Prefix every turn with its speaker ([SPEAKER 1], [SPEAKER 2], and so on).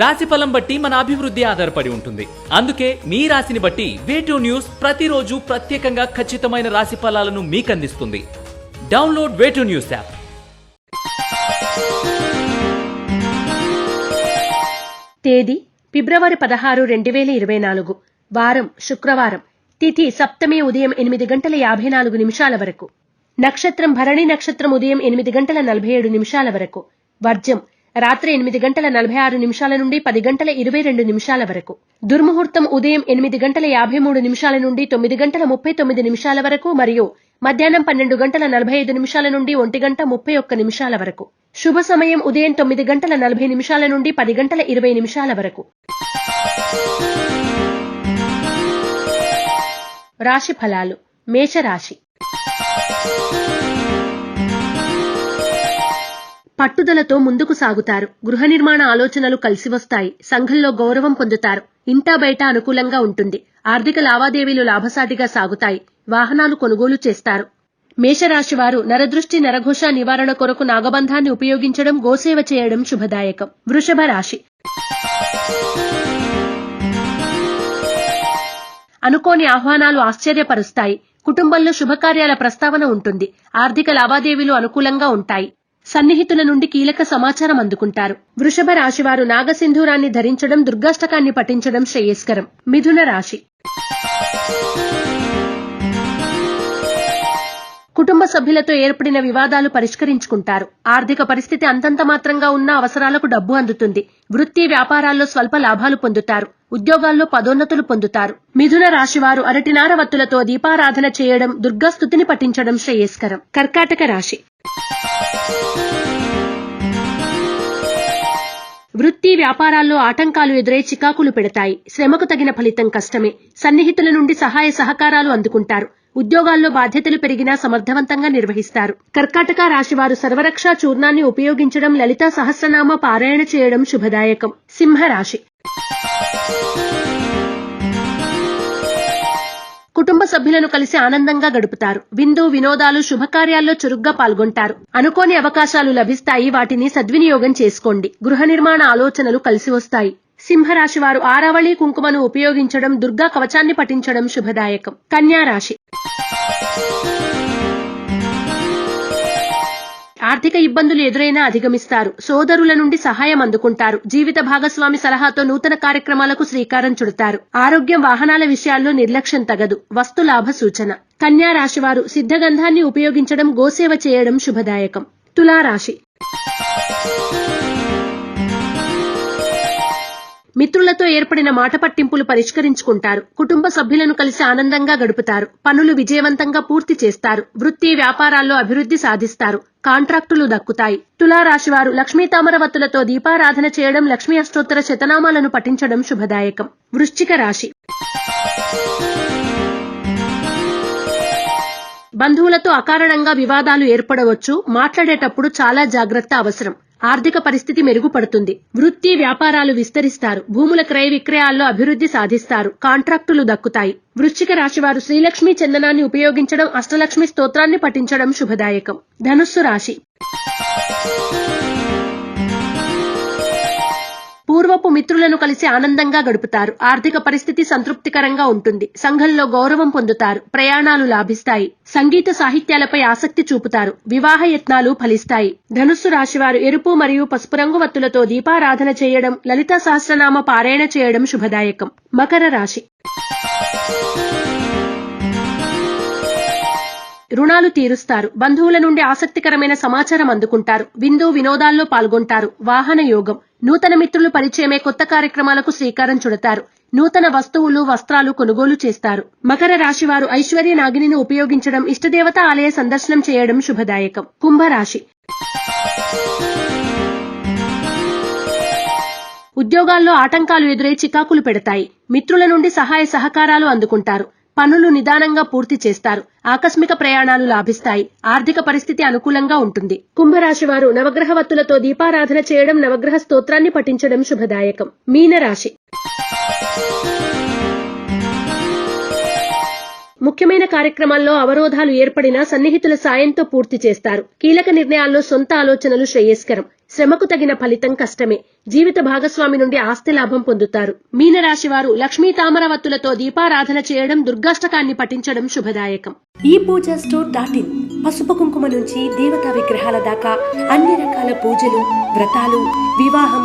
[SPEAKER 1] రాశి ఫలం బట్టి మన అభివృద్ధి ఆధారపడి ఉంటుంది. అందుకే మీ రాశిని బట్టి వేటూ న్యూస్ ప్రతిరోజు ప్రత్యేకంగా ఖచ్చితమైన రాశి ఫలాలను మీకు అందిస్తుంది డౌన్లోడ్ వేటూ న్యూస్ యాప్
[SPEAKER 2] తేదీ ఫిబ్రవరి పదహారు రెండు వేల ఇరవై నాలుగు. వారం శుక్రవారం. తిథి సప్తమి ఉదయం ఎనిమిది గంటల యాభై నాలుగు నిమిషాల వరకు. నక్షత్రం భరణి నక్షత్రం ఉదయం ఎనిమిది గంటల నలభై ఏడు నిమిషాల వరకు. వర్జం రాత్రి ఎనిమిది గంటల నలభై ఆరు నిమిషాల నుండి పది గంటల ఇరవై రెండు నిమిషాల వరకు. దుర్ముహూర్తం ఉదయం ఎనిమిది గంటల యాభై మూడు నిమిషాల నుండి తొమ్మిది గంటల ముప్పై తొమ్మిది నిమిషాల వరకు మరియు మధ్యాహ్నం పన్నెండు గంటల నలభై ఐదు నిమిషాల నుండి ఒంటి గంట ముప్పై ఒక్క నిమిషాల వరకు. శుభ సమయం ఉదయం తొమ్మిది గంటల నలభై నిమిషాల నుండి పది గంటల ఇరవై నిమిషాల వరకు. రాశి ఫలాలు. మేషరాశి. పట్టుదలతో ముందుకు సాగుతారు. గృహ నిర్మాణ ఆలోచనలు కలిసి వస్తాయి. సంఘంలో గౌరవం పొందుతారు. ఇంటా బయట అనుకూలంగా ఉంటుంది. ఆర్థిక లావాదేవీలు లాభసాటిగా సాగుతాయి. వాహనాలు కొనుగోలు చేస్తారు. మేషరాశి వారు నరదృష్టి నరఘోష నివారణ కొరకు నాగబంధాన్ని ఉపయోగించడం గోసేవ చేయడం శుభదాయకం. వృషభ రాశి. అనుకోని ఆహ్వానాలు ఆశ్చర్యపరుస్తాయి. కుటుంబంలో శుభకార్యాల ప్రస్తావన ఉంటుంది. ఆర్థిక లావాదేవీలు అనుకూలంగా ఉంటాయి. సన్నిహితుల నుండి కీలక సమాచారం అందుకుంటారు. వృషభ రాశివారు నాగసింధూరాన్ని ధరించడం దుర్గాష్టకాన్ని పఠించడం శ్రేయస్కరం. మిథున రాశి. కుటుంబ సభ్యులతో ఏర్పడిన వివాదాలు పరిష్కరించుకుంటారు. ఆర్థిక పరిస్థితి అంతంత మాత్రంగా ఉన్న అవసరాలకు డబ్బు అందుతుంది. వృత్తి వ్యాపారాల్లో స్వల్ప లాభాలు పొందుతారు. ఉద్యోగాల్లో పదోన్నతులు పొందుతారు. మిథున రాశివారు అరటినార వత్తులతో దీపారాధన చేయడం దుర్గాస్తుతిని పఠించడం శ్రేయస్కరం. కర్కాటక రాశి. వృత్తి వ్యాపారాల్లో ఆటంకాలు ఎదురై చికాకులు పెడతాయి. శ్రమకు తగిన ఫలితం కష్టమే. సన్నిహితుల నుండి సహాయ సహకారాలు అందుకుంటారు. ఉద్యోగాల్లో బాధ్యతలు పెరిగినా సమర్థవంతంగా నిర్వహిస్తారు. కర్కాటక రాశివారు సర్వరక్ష చూర్ణాన్ని ఉపయోగించడం లలితా సహస్రనామ పారాయణ చేయడం శుభదాయకం. సింహరాశి కుటుంబ సభ్యులను కలిసి ఆనందంగా గడుపుతారు. విందు వినోదాలు శుభకార్యాల్లో చురుగ్గా పాల్గొంటారు. అనుకోని అవకాశాలు లభిస్తాయి. వాటిని సద్వినియోగం చేసుకోండి. గృహ నిర్మాణ ఆలోచనలు కలిసి వస్తాయి. సింహరాశి వారు ఆరావళి కుంకుమను ఉపయోగించడం దుర్గా కవచాన్ని పఠించడం శుభదాయకం. కన్యా రాశి ఆర్థిక ఇబ్బందులు ఎదురైనా అధిగమిస్తారు. సోదరుల నుండి సహాయం అందుకుంటారు. జీవిత భాగస్వామి సలహాతో నూతన కార్యక్రమాలకు శ్రీకారం చుడతారు. ఆరోగ్యం వాహనాల విషయాల్లో నిర్లక్ష్యం తగదు. వస్తు లాభ సూచన. కన్యా రాశివారు సిద్ధగంధాన్ని ఉపయోగించడం గోసేవ చేయడం శుభదాయకం. తులారాశి. మిత్రులతో ఏర్పడిన మాట పట్టింపులు పరిష్కరించుకుంటారు. కుటుంబ సభ్యులను కలిసి ఆనందంగా గడుపుతారు. పనులు విజయవంతంగా పూర్తి చేస్తారు. వృత్తి వ్యాపారాల్లో అభివృద్ధి సాధిస్తారు. కాంట్రాక్టులు దక్కుతాయి. తులారాశివారు లక్ష్మీ తామరవత్తులతో దీపారాధన చేయడం లక్ష్మీ అష్టోత్తర శతనామాలను పఠించడం శుభదాయకం. వృశ్చిక రాశి. బంధువులతో అకారణంగా వివాదాలు ఏర్పడవచ్చు. మాట్లాడేటప్పుడు చాలా జాగ్రత్త అవసరం. ఆర్థిక పరిస్థితి మెరుగుపడుతుంది. వృత్తి వ్యాపారాలు విస్తరిస్తారు. భూముల క్రయ విక్రయాల్లో అభివృద్ధి సాధిస్తారు. కాంట్రాక్టులు దక్కుతాయి. వృశ్చిక రాశివారు శ్రీలక్ష్మి చందనాన్ని ఉపయోగించడం అష్టలక్ష్మి స్తోత్రాన్ని పఠించడం శుభదాయకం. ధనుస్సు రాశి. మిత్రులను కలిసి ఆనందంగా గడుపుతారు. ఆర్థిక పరిస్థితి సంతృప్తికరంగా ఉంటుంది. సంఘంలో గౌరవం పొందుతారు. ప్రయాణాలు లాభిస్తాయి. సంగీత సాహిత్యాలపై ఆసక్తి చూపుతారు. వివాహ యత్నాలు ఫలిస్తాయి. ధనుస్సు రాశివారు ఎరుపు మరియు పసుపు రంగు వత్తులతో దీపారాధన చేయడం లలిత సహస్రనామ పారాయణ చేయడం శుభదాయకం. మకర రాశి. రుణాలు తీరుస్తారు. బంధువుల నుండి ఆసక్తికరమైన సమాచారం అందుకుంటారు. విందు వినోదాల్లో పాల్గొంటారు. వాహన యోగం. నూతన మిత్రులు పరిచయమే కొత్త కార్యక్రమాలకు శ్రీకారం చుడతారు. నూతన వస్తువులు వస్త్రాలు కొనుగోలు చేస్తారు. మకర రాశి వారు ఐశ్వర్య నాగిని ఉపయోగించడం ఇష్టదేవత ఆలయ సందర్శనం చేయడం శుభదాయకం. కుంభరాశి. ఉద్యోగాల్లో ఆటంకాలు ఎదురై చికాకులు పెడతాయి. మిత్రుల నుండి సహాయ సహకారాలు అందుకుంటారు. పనులు నిదానంగా పూర్తి చేస్తారు. ఆకస్మిక ప్రయాణాలు లాభిస్తాయి. ఆర్థిక పరిస్థితి అనుకూలంగా ఉంటుంది. కుంభరాశి వారు నవగ్రహ వత్తులతో దీపారాధన చేయడం నవగ్రహ స్తోత్రాన్ని పఠించడం శుభదాయకం. మీనరాశి ముఖ్యమైన కార్యక్రమాల్లో అవరోధాలు ఏర్పడినా సన్నిహితుల సాయంతో పూర్తి చేస్తారు. కీలక నిర్ణయాల్లో సొంత ఆలోచనలు శ్రేయస్కరం. శ్రమకు తగిన ఫలితం కష్టమే. జీవిత భాగస్వామి నుండి ఆస్తి లాభం పొందుతారు. మీనరాశి వారు లక్ష్మీ తామరవత్తులతో దీపారాధన చేయడం దుర్గాష్టకాన్ని పఠించడం శుభదాయకం. ఈ పూజ స్టోర్ డాట్ ఇన్. పసుపు కుంకుమ నుంచి దేవతా విగ్రహాల దాకా అన్ని రకాల పూజలు వ్రతాలు వివాహం